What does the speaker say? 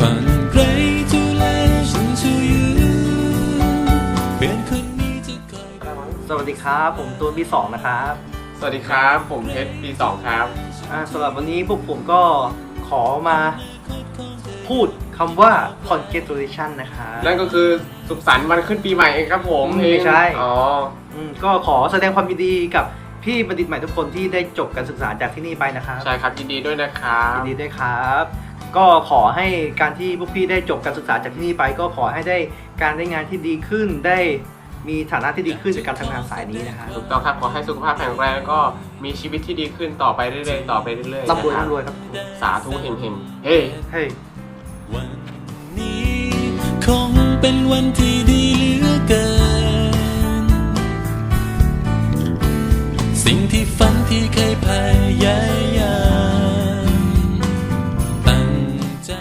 สวัสดีครับ ผมตูนปีสองนะครับสวัสดีครับ ผมเพชรปีสองครับ อ่าสำหรับวันนี้พวกผมก็ขอมาพูดคำว่า congratulation นะครับ นั่นก็คือสุขสันต์วันขึ้นปีใหม่เองครับผมไม่ใช่ อ๋ออืมก็ขอแสดงความยินดีกับพี่บัณฑิตใหม่ทุกคนที่ได้จบการศึกษาจากที่นี่ไปนะครับ ใช่ครับยินดีด้วยนะครับยินดีด้วยครับ ก็ขอให้การที่พวกพี่ได้จบการศึกษาจากที่นี่ไป ก็ขอให้ได้การได้งานที่ดีขึ้นได้มีฐานะที่ดีขึ้นจากการทำงานสายนี้นะครับถูกต้องครับขอให้สุขภาพแข็งแรงแล้วก็มีชีวิตที่ดีขึ้นต่อไปเรื่อยๆต่อไปเรื่อยๆร่ำรวยนะคบร่ำรวยครับ สาธุเฮงเฮงเฮ้ยเฮ้ยวันนี้คงเป็นวันที่ดีเหลือเกิน สิ่งที่ฝันที่เคยพยาย